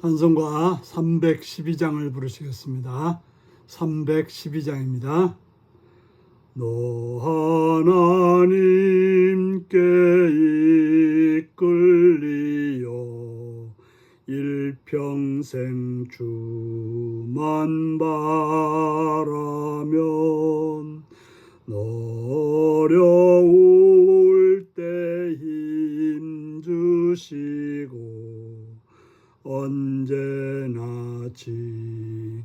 찬송가 312장을 부르시겠습니다. 312장입니다. 너 하나님께 이끌리어 일평생 주만 바라면 어려울 지켜주시리.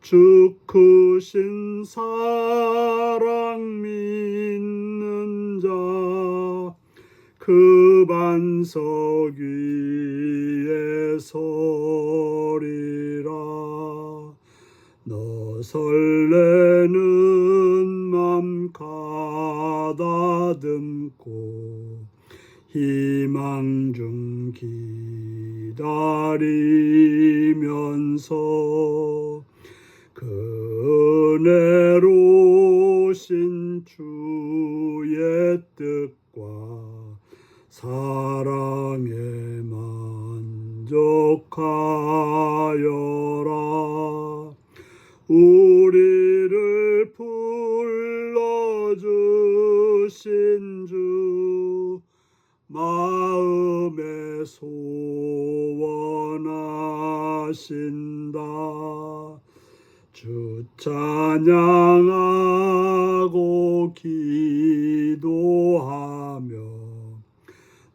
주 크신 사랑 믿는 자 그 반석 위에 서리라. 너 설레는 맘 가다듬고 희망 중 기다리면서 그 은혜로 신 주의 뜻과 사랑에 만족하여라. 우리를 불러주신 주 마음에 소원하신다. 주 찬양하고 기도하며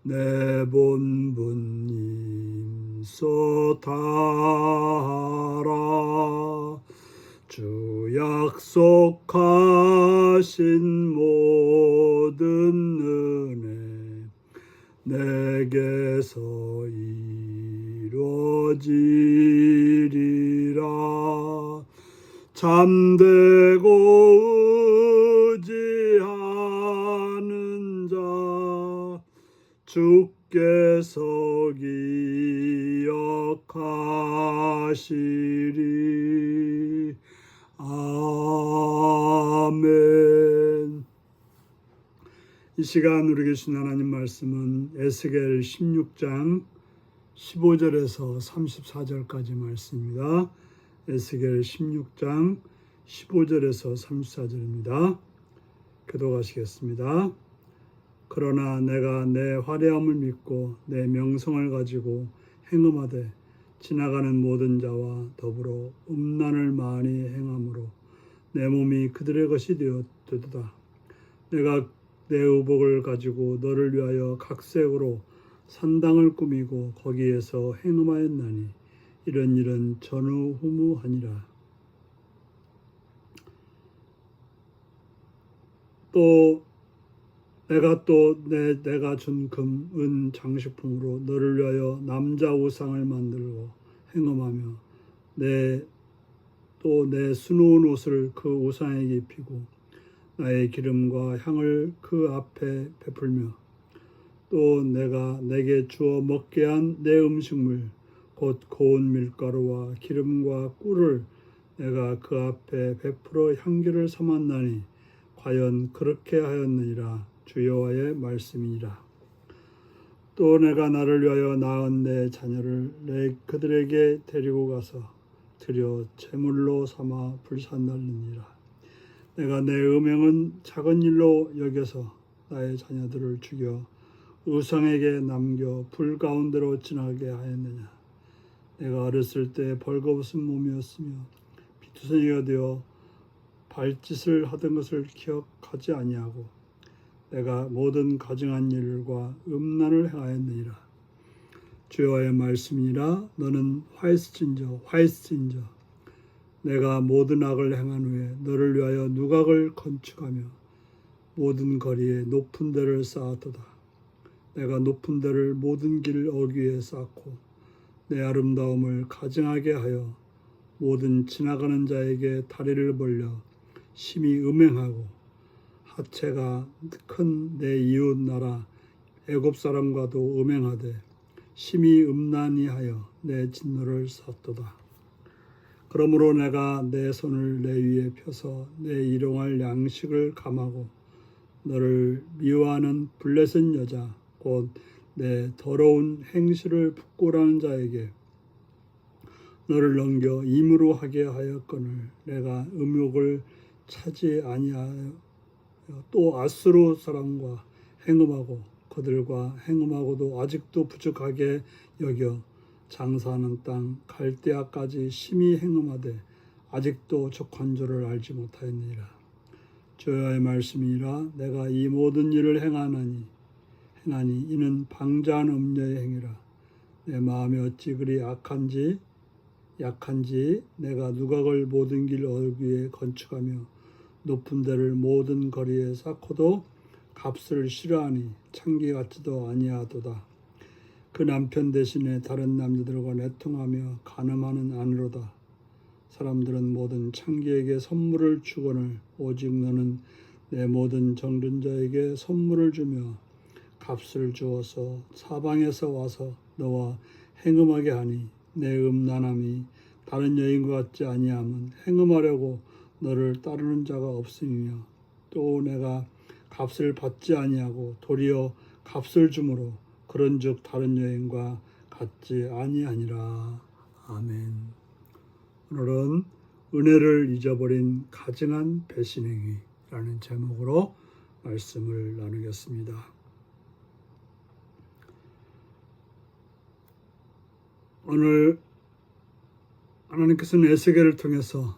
내 본분 임소타라. 주 약속하신 모든 은혜 내게서 이루어지리라. 잠들고 의지하는 자 주께서 기억하시리. 아멘 이 시간 우리 계신 하나님 말씀은 에스겔 16장 15절에서 34절까지 말씀입니다. 에스겔 16장 15절에서 34절입니다. 기도하시겠습니다. 그러나 내가 내 화려함을 믿고 내 명성을 가지고 행음하되 지나가는 모든 자와 더불어 음란을 많이 행함으로 내 몸이 그들의 것이 되었도다. 내가 내 의복을 가지고 너를 위하여 각색으로 산당을 꾸미고 거기에서 행음하였나니 이런 일은 전후 후무하니라. 또 내가 또 내, 내가 준 금, 은 장식품으로 너를 위하여 남자 우상을 만들고 행음하며 내 또 내 수놓은 옷을 그 우상에게 입히고 나의 기름과 향을 그 앞에 베풀며 또 내가 내게 주어 먹게 한 내 음식물 곧 고운 밀가루와 기름과 꿀을 내가 그 앞에 베풀어 향기를 삼았나니 과연 그렇게 하였느니라 주여와의 말씀이니라. 또 내가 나를 위하여 낳은 내 자녀를 내 그들에게 데리고 가서 드려 제물로 삼아 불산 날리니라 내가 내 음행은 작은 일로 여겨서 나의 자녀들을 죽여 우상에게 남겨 불 가운데로 지나게 하였느냐. 내가 어렸을 때 벌거벗은 몸이었으며 비투성이가 되어 발짓을 하던 것을 기억하지 아니하고 내가 모든 가증한 일과 음란을 행하였느니라. 주여의 말씀이니라. 너는 화이스진저 화이스진저 내가 모든 악을 행한 후에 너를 위하여 누각을 건축하며 모든 거리에 높은 데를 쌓았도다 내가 높은 데를 모든 길 어귀에 쌓고 내 아름다움을 가증하게 하여 모든 지나가는 자에게 다리를 벌려 심히 음행하고 하체가 큰 내 이웃 나라 애굽 사람과도 음행하되 심히 음란히 하여 내 진노를 샀도다. 그러므로 내가 내 손을 내 위에 펴서 내 일용할 양식을 감하고 너를 미워하는 블레셋 여자 곧 내 더러운 행실을 부끄러운 자에게 너를 넘겨 임으로 하게 하였거늘 내가 음욕을 차지 아니하여 또 아스로 사람과 행음하고 그들과 행음하고도 아직도 부족하게 여겨 장사하는 땅 갈대아까지 심히 행음하되 아직도 적관조를 알지 못하였느니라. 주여의 말씀이라. 내가 이 모든 일을 행하나니 행하니 이는 방자한 음녀의 행위라. 내 마음이 어찌 그리 악한지 약한지 내가 누각을 모든 길 얼귀에 건축하며 높은 데를 모든 거리에 쌓고도 값을 싫어하니 창기 같지도 아니하도다. 그 남편 대신에 다른 남자들과 내통하며 간음하는 아내로다. 사람들은 모든 창기에게 선물을 주거늘 오직 너는 내 모든 정든 자에게 선물을 주며 값을 주어서 사방에서 와서 너와 행음하게 하니 내 음란함이 다른 여인과 같지 아니함은 행음하려고 너를 따르는 자가 없음이며 또 내가 값을 받지 아니하고 도리어 값을 주므로 그런즉 다른 여인과 같지 아니하니라 아멘. 오늘은 은혜를 잊어버린 가증한 배신행위라는 제목으로 말씀을 나누겠습니다. 오늘 하나님께서는 에스겔을 통해서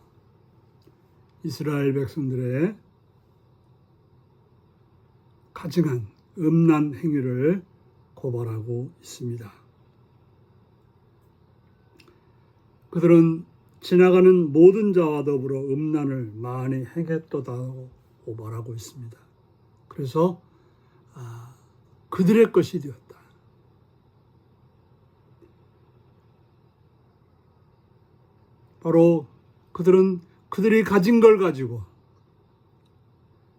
이스라엘 백성들의 가증한 음란 행위를 고발하고 있습니다. 그들은 지나가는 모든 자와 더불어 음란을 많이 행했도다고 고발하고 있습니다. 그래서 아, 그들의 것이 되었다. 바로 그들은 그들이 가진 걸 가지고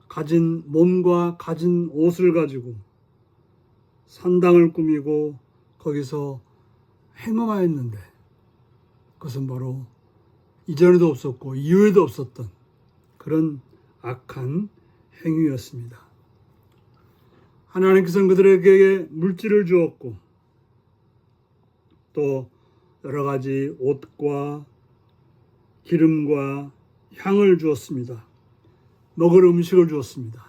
가진 몸과 가진 옷을 가지고 산당을 꾸미고 거기서 행음하였는데 그것은 바로 이전에도 없었고 이후에도 없었던 그런 악한 행위였습니다. 하나님께서는 그들에게 물질을 주었고 또 여러 가지 옷과 기름과 향을 주었습니다. 먹을 음식을 주었습니다.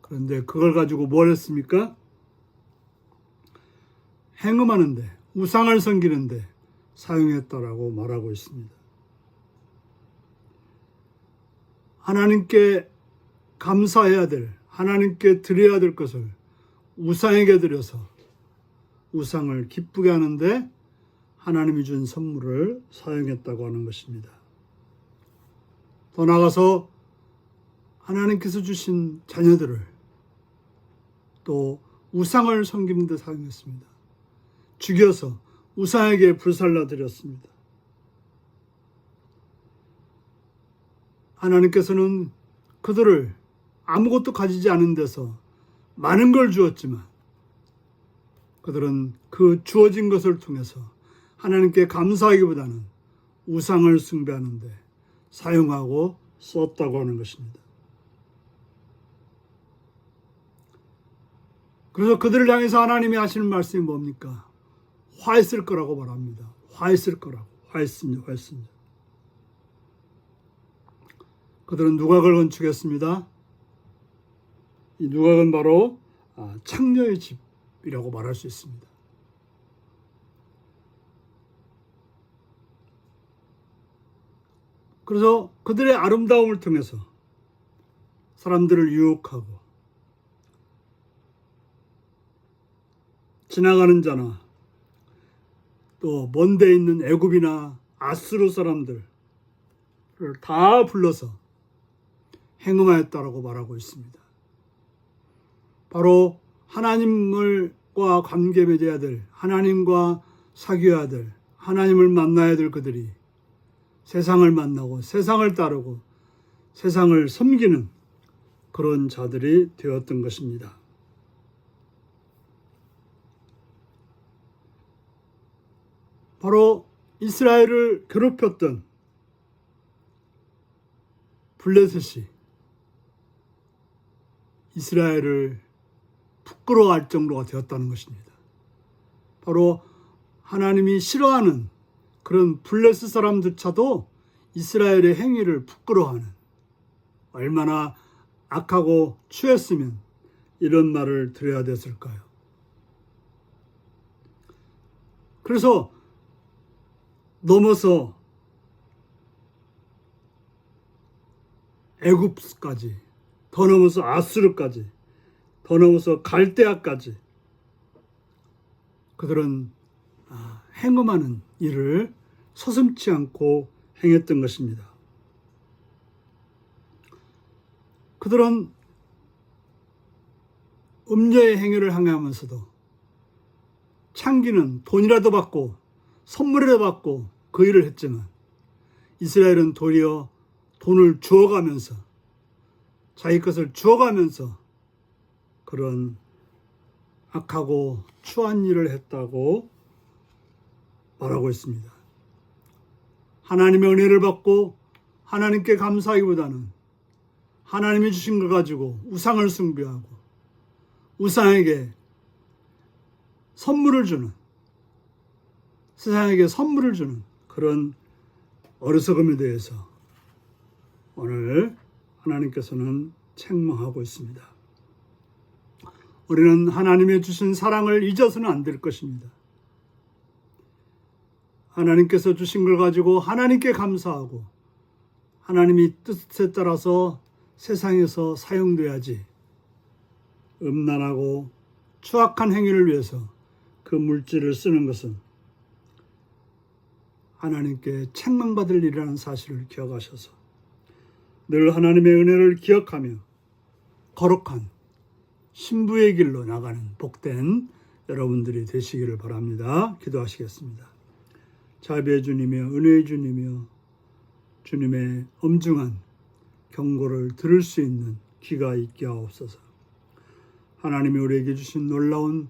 그런데 그걸 가지고 뭘 했습니까? 행음하는데, 우상을 섬기는데 사용했다라고 말하고 있습니다. 하나님께 감사해야 될, 하나님께 드려야 될 것을 우상에게 드려서 우상을 기쁘게 하는데 하나님이 준 선물을 사용했다고 하는 것입니다. 더 나아가서 하나님께서 주신 자녀들을 또 우상을 섬기는 데 사용했습니다. 죽여서 우상에게 불살라 드렸습니다. 하나님께서는 그들을 아무것도 가지지 않은 데서 많은 걸 주었지만 그들은 그 주어진 것을 통해서 하나님께 감사하기보다는 우상을 숭배하는데 사용하고 썼다고 하는 것입니다. 그래서 그들을 향해서 하나님이 하시는 말씀이 뭡니까? 화했을 거라고 말합니다. 화했을 거라고. 화했습니다. 화했습니다. 그들은 누각을 건축했습니다. 이 누각은 바로 아, 창녀의 집이라고 말할 수 있습니다. 그래서 그들의 아름다움을 통해서 사람들을 유혹하고 지나가는 자나 또 먼데 있는 애굽이나 아스로 사람들을 다 불러서 행음하였다라고 말하고 있습니다. 바로 하나님을과 관계 맺어야 될 하나님과 사귀어야 될 하나님을 만나야 될 그들이 세상을 만나고 세상을 따르고 세상을 섬기는 그런 자들이 되었던 것입니다. 바로 이스라엘을 괴롭혔던 블레셋이 이스라엘을 부끄러워할 정도가 되었다는 것입니다. 바로 하나님이 싫어하는 그런 블레스 사람들조차도 이스라엘의 행위를 부끄러워하는 얼마나 악하고 추했으면 이런 말을 들어야 됐을까요? 그래서 넘어서 애굽까지 더 넘어서 아수르까지 더 넘어서 갈대아까지 그들은 아, 행음하는 일을 서슴치 않고 행했던 것입니다. 그들은 음녀의 행위를 행하면서도 창기는 돈이라도 받고 선물이라도 받고 그 일을 했지만 이스라엘은 도리어 돈을 주어가면서 자기 것을 주어가면서 그런 악하고 추한 일을 했다고 말하고 있습니다. 하나님의 은혜를 받고 하나님께 감사하기보다는 하나님이 주신 걸 가지고 우상을 숭배하고 우상에게 선물을 주는 세상에게 선물을 주는 그런 어리석음에 대해서 오늘 하나님께서는 책망하고 있습니다. 우리는 하나님의 주신 사랑을 잊어서는 안 될 것입니다. 하나님께서 주신 걸 가지고 하나님께 감사하고 하나님이 뜻에 따라서 세상에서 사용돼야지 음란하고 추악한 행위를 위해서 그 물질을 쓰는 것은 하나님께 책망받을 일이라는 사실을 기억하셔서 늘 하나님의 은혜를 기억하며 거룩한 신부의 길로 나가는 복된 여러분들이 되시기를 바랍니다. 기도하시겠습니다. 자비의 주님이여 은혜의 주님이여 주님의 엄중한 경고를 들을 수 있는 귀가 있게 하옵소서. 하나님이 우리에게 주신 놀라운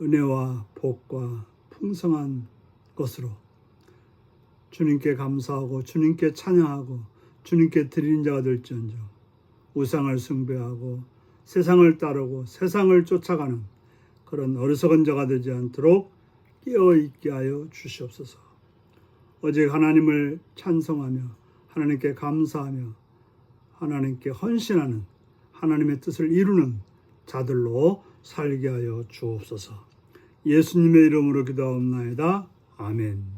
은혜와 복과 풍성한 것으로 주님께 감사하고 주님께 찬양하고 주님께 드리는 자가 될지언정 우상을 숭배하고 세상을 따르고 세상을 쫓아가는 그런 어리석은 자가 되지 않도록 깨어 있게 하여 주시옵소서. 오직 하나님을 찬송하며 하나님께 감사하며 하나님께 헌신하는 하나님의 뜻을 이루는 자들로 살게 하여 주옵소서. 예수님의 이름으로 기도하옵나이다. 아멘.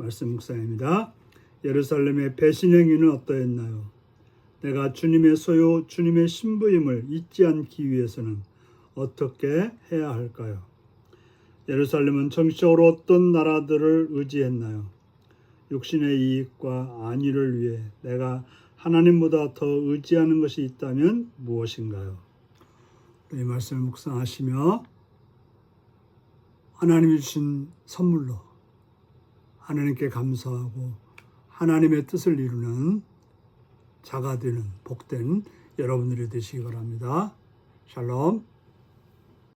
말씀 묵상입니다. 예루살렘의 배신 행위는 어떠했나요? 내가 주님의 소유, 주님의 신부임을 잊지 않기 위해서는 어떻게 해야 할까요? 예루살렘은 정치적으로 어떤 나라들을 의지했나요? 육신의 이익과 안위를 위해 내가 하나님보다 더 의지하는 것이 있다면 무엇인가요? 이 말씀을 묵상하시며 하나님이 주신 선물로 하나님께 감사하고 하나님의 뜻을 이루는 자가 되는 복된 여러분들이 되시기 바랍니다. 샬롬.